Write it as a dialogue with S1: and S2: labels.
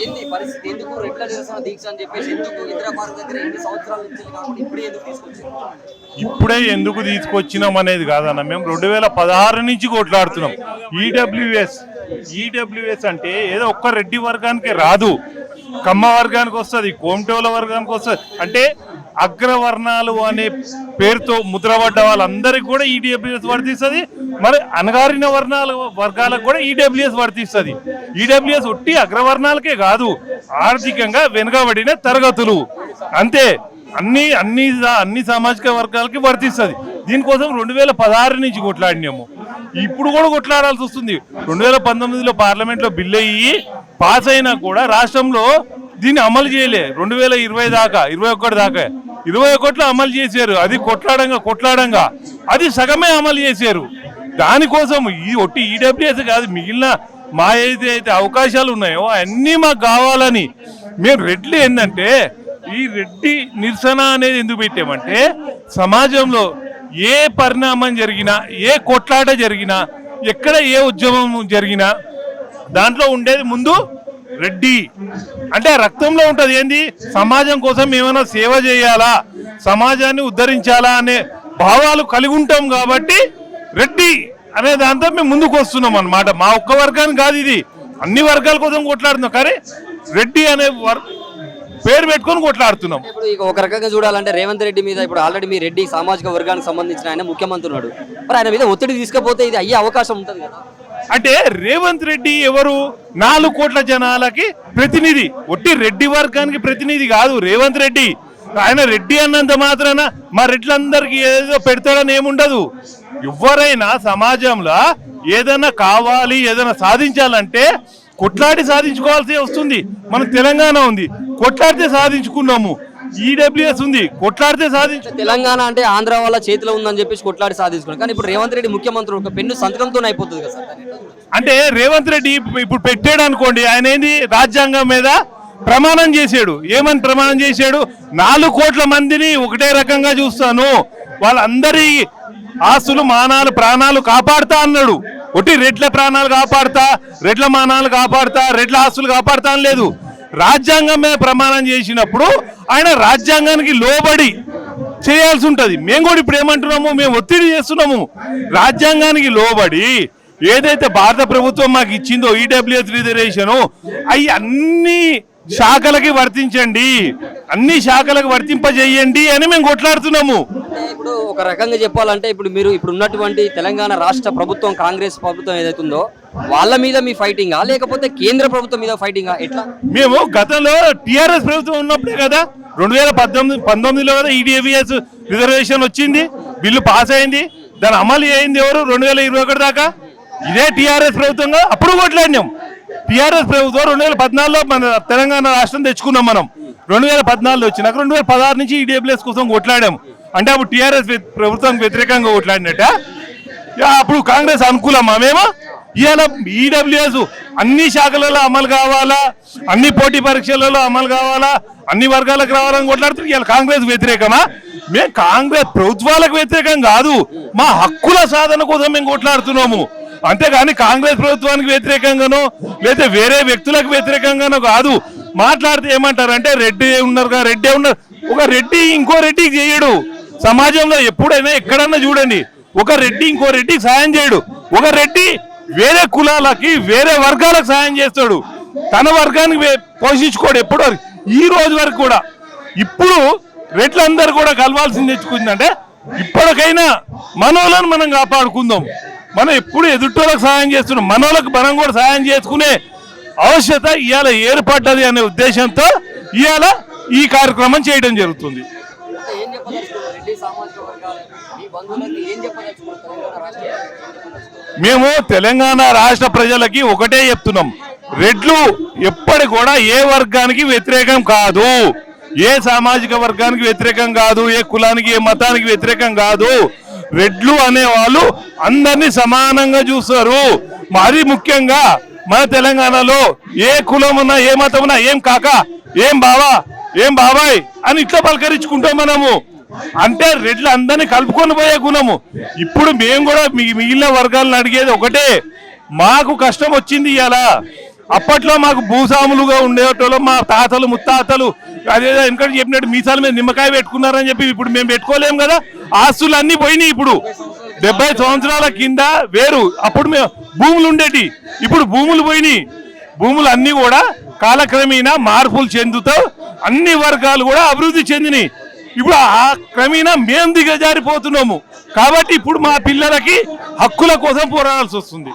S1: ఏంది పరిస్థితి? ఎందుకు రెడ్ల నిరసన దీక్ష అని చెప్పేసి ఎందుకు ఇందిరా దగ్గర ఎన్ని సంవత్సరాల నుంచి కాబట్టి ఇప్పుడే ఎందుకు తీసుకొచ్చారు
S2: ఇప్పుడే ఎందుకు తీసుకొచ్చినాం అనేది కాదన్న. మేము రెండు వేల పదహారు నుంచి కొట్లాడుతున్నాం. ఈడబ్ల్యూఎస్ ఈడబ్ల్యూఎస్ అంటే ఏదో ఒక్క రెడ్డి వర్గానికి రాదు. కమ్మ వర్గానికి వస్తుంది కోమటోల వర్గానికి వస్తుంది. అంటే అగ్రవర్ణాలు అనే పేరుతో ముద్రపడ్డ వాళ్ళందరికీ కూడా ఈడబ్ల్యూఎస్ వర్తిస్తుంది. మరి అణగారిన వర్ణాల వర్గాలకు కూడా ఈడబ్ల్యూఎస్ వర్తిస్తుంది. ఈడబ్ల్యూఎస్ ఒట్టి అగ్రవర్ణాలకే కాదు ఆర్థికంగా వెనుకబడిన తరగతులు. అంతే అన్ని అన్ని అన్ని సామాజిక వర్గాలకి వర్తిస్తుంది. దీనికోసం రెండు వేల పదహారు నుంచి కొట్లాడినాము. ఇప్పుడు కూడా కొట్లాడాల్సి వస్తుంది. రెండు వేల పంతొమ్మిదిలో పార్లమెంట్లో బిల్లు అయ్యి పాస్ అయినా కూడా రాష్ట్రంలో దీన్ని అమలు చేయలే. రెండు వేల ఇరవై దాకా ఇరవై ఒకటి దాకా. ఇరవై ఒకటిలో అమలు చేశారు. అది కొట్లాడంగా కొట్లాడంగా. అది సగమే అమలు చేశారు. దానికోసం ఈ ఒట్టి ఈడబ్ల్యూఎస్ కాదు మిగిలిన మా ఏదైతే అయితే అవకాశాలు ఉన్నాయో అన్నీ మాకు కావాలని మేము రెడ్లు ఏంటంటే ఈ రెడ్డి నిరసన అనేది ఎందుకు పెట్టామంటే సమాజంలో ఏ పరిణామం జరిగినా ఏ కొట్లాట జరిగినా ఎక్కడ ఏ ఉద్యమం జరిగినా దాంట్లో ఉండేది ముందు రెడ్డి. అంటే రక్తంలో ఉంటుంది ఏంది? సమాజం కోసం ఏమైనా సేవ చేయాలా? సమాజాన్ని ఉద్ధరించాలా అనే భావాలు కలిగి ఉంటాం కాబట్టి రెడ్డి అనే దాంతో మేము ముందుకు వస్తున్నాం అన్నమాట. మా ఒక్క వర్గానికి కాదు ఇది. అన్ని వర్గాల కోసం కొట్లాడుతున్నాం. కానీ రెడ్డి అనే పేరు పెట్టుకొని కొట్లాడుతున్నాం.
S1: ఇప్పుడు ఒక రకంగా చూడాలంటే రేవంత్ రెడ్డి మీద ఇప్పుడు ఆల్రెడీ మీ రెడ్డి సామాజిక వర్గానికి సంబంధించిన ఆయన ముఖ్యమంత్రి ఉన్నాడు. మరి ఆయన మీద ఒత్తిడి తీసుకపోతే ఇది అయ్యే అవకాశం ఉంటుంది కదా?
S2: అంటే రేవంత్ రెడ్డి ఎవరు? నాలుగు కోట్ల జనాలకి ప్రతినిధి. ఒట్టి రెడ్డి వర్గానికి ప్రతినిధి కాదు రేవంత్ రెడ్డి. ఆయన రెడ్డి అన్నంత మాత్రాన మా రెడ్లందరికీ ఏదో పెడతాడని ఏముండదు. ఎవరైనా సమాజంలో ఏదైనా కావాలి ఏదైనా సాధించాలంటే కొట్లాడి సాధించుకోవాల్సి వస్తుంది. మన తెలంగాణ ఉంది. కొట్లాడితే సాధించుకున్నాము. ఈడబ్ల్యూఎస్ ఉంది. కొట్లాడితే సాధించు
S1: తెలంగాణ అంటే ఆంధ్ర వాళ్ళ చేతిలో ఉందని చెప్పేసి కొట్లాడి సాధించుకున్నాం కానీ ఇప్పుడు రేవంత్ రెడ్డి ముఖ్యమంత్రి ఒక పెన్ను సంతకంతో అయిపోతుంది కదా?
S2: అంటే రేవంత్ రెడ్డి ఇప్పు- ఇప్పుడు పెట్టాడు అనుకోండి ఆయన ఏంది? రాజ్యాంగం మీద ప్రమాణం చేశాడు. ఏమని ప్రమాణం చేశాడు? నాలుగు కోట్ల మందిని ఒకటే రకంగా చూస్తాను. వాళ్ళందరి ఆస్తులు మానాలు ప్రాణాలు కాపాడుతా అన్నాడు. ఒకటి రెడ్ల ప్రాణాలు కాపాడుతా రెడ్ల మానాలు కాపాడుతా రెడ్ల ఆస్తులు కాపాడుతా లేదు. రాజ్యాంగం మీద ప్రమాణం చేసినప్పుడు ఆయన రాజ్యాంగానికి లోబడి చేయాల్సి ఉంటుంది. మేము కూడా ఇప్పుడు ఏమంటున్నాము మేము ఒత్తిడి చేస్తున్నాము. రాజ్యాంగానికి లోబడి ఏదైతే భారత ప్రభుత్వం మాకు ఇచ్చిందో ఈడబ్ల్యూఎస్ రిజర్వేషను అవి అన్నీ శాఖలకి వర్తించండి. అన్ని శాఖలకు వర్తింపజేయండి అని మేము కొట్లాడుతున్నాము.
S1: ఇప్పుడు ఒక రకంగా చెప్పాలంటే ఇప్పుడు మీరు ఇప్పుడు ఉన్నటువంటి తెలంగాణ రాష్ట్ర ప్రభుత్వం కాంగ్రెస్ ప్రభుత్వం ఏదైతే ఉందో వాళ్ళ మీద మీ ఫైటింగా లేకపోతే కేంద్ర ప్రభుత్వం మీద ఫైటింగా ఎట్లా?
S2: మేము గతంలో టిఆర్ఎస్ ప్రభుత్వం ఉన్నప్పుడే కదా రెండు వేల పద్దెనిమిది పంతొమ్మిదిలో కదా ఈడీఎవిఎస్ రిజర్వేషన్ వచ్చింది బిల్లు పాస్ అయింది దాని అమలు అయింది ఎవరు? రెండు వేల ఇరవై ఒకటి దాకా. ఇదే టిఆర్ఎస్ ప్రభుత్వంగా అప్పుడు కొట్లాడినాం. టిఆర్ఎస్ ప్రభుత్వం రెండు వేల పద్నాలుగులో మన తెలంగాణ రాష్ట్రం తెచ్చుకున్నాం మనం. రెండు వేల పద్నాలుగులో వచ్చినాక రెండు వేల పదహారు నుంచి ఈడీఎఫ్ఎస్ కోసం కొట్లాడాము అంటే అప్పుడు టిఆర్ఎస్ ప్రభుత్వం వ్యతిరేకంగా కొట్లాడినట్ట. యా, అప్పుడు కాంగ్రెస్ అనుకూలమా మేము? ఇవాళ ఈడబ్ల్యూఎస్ అన్ని శాఖలలో అమలు కావాలా? అన్ని పోటీ పరీక్షలలో అమలు కావాలా? అన్ని వర్గాలకు రావాలని కొట్లాడుతున్నారు. ఇవాళ కాంగ్రెస్ వ్యతిరేకమా? మేము కాంగ్రెస్ ప్రభుత్వాలకు వ్యతిరేకం కాదు. మా హక్కుల సాధన కోసం మేము కొట్లాడుతున్నాము. అంతేగాని కాంగ్రెస్ ప్రభుత్వానికి వ్యతిరేకంగానో లేదా వేరే వ్యక్తులకు వ్యతిరేకంగానో కాదు. మాట్లాడితే ఏమంటారంటే రెడ్డి ఉన్నారు రెడ్డి ఉన్నారు. ఒక రెడ్డి ఇంకో రెడ్డికి చేయడు. సమాజంలో ఎప్పుడైనా ఎక్కడన్నా చూడండి. ఒక రెడ్డి ఇంకో రెడ్డికి సాయం చేయడు. ఒక రెడ్డి వేరే కులాలకి వేరే వర్గాలకు సాయం చేస్తాడు. తన వర్గానికి పోషించుకోడు ఎప్పుడు ఈ రోజు వరకు కూడా. ఇప్పుడు రెడ్లందరూ కూడా కలవాల్సింది తెచ్చుకుందంటే ఇప్పటికైనా మనోలను మనం కాపాడుకుందాం. మనం ఎప్పుడు ఎదుటోళ్ళకి సహాయం చేస్తున్నాం మనోళ్ళకి మనం కూడా సహాయం చేసుకునే అవశ్యత ఇవాళ ఏర్పడ్డది అనే ఉద్దేశంతో ఇవాళ ఈ కార్యక్రమం చేయడం జరుగుతుంది? మేము తెలంగాణ రాష్ట్ర ప్రజలకి ఒకటే చెప్తున్నాం. రెడ్లు ఎప్పటి కూడా ఏ వర్గానికి వ్యతిరేకం కాదు. ఏ సామాజిక వర్గానికి వ్యతిరేకం కాదు. ఏ కులానికి ఏ మతానికి వ్యతిరేకం కాదు. రెడ్లు అనే వాళ్ళు అందరినీ సమానంగా చూస్తారు. మరి ముఖ్యంగా మన తెలంగాణలో ఏ కులం ఉన్నా ఏ మతం ఉన్నా ఏం కాక ఏం బావా ఏం బాబాయ్ అని ఇట్లా పలకరించుకుంటాం మనము. అంటే రెడ్లు అందరినీ కలుపుకొని పోయే గుణము. ఇప్పుడు మేము కూడా మిగిలిన వర్గాలను అడిగేది ఒకటే. మాకు కష్టం వచ్చింది ఇవాళ అప్పట్లో మాకు భూస్వాములుగా ఉండేటోళ్ళు మా తాతలు ముత్తాతలు అదేదో వెనకటి చెప్పినట్టు మీసాల మీద నిమ్మకాయ పెట్టుకున్నారని చెప్పి ఇప్పుడు మేము పెట్టుకోలేము కదా. ఆస్తులు అన్ని పోయినాయి ఇప్పుడు. డెబ్బై సంవత్సరాల కింద వేరు. అప్పుడు మేము భూములు ఉండేటి. ఇప్పుడు భూములు పోయినాయి. భూములు అన్ని కూడా కాలక్రమేణా మార్పులు చెందుతూ అన్ని వర్గాలు కూడా అభివృద్ధి చెందినాయి. ఇప్పుడు ఆ క్రమేణా మేము దిగజారిపోతున్నాము. కాబట్టి ఇప్పుడు మా పిల్లలకి హక్కుల కోసం పోరాడాల్సి వస్తుంది.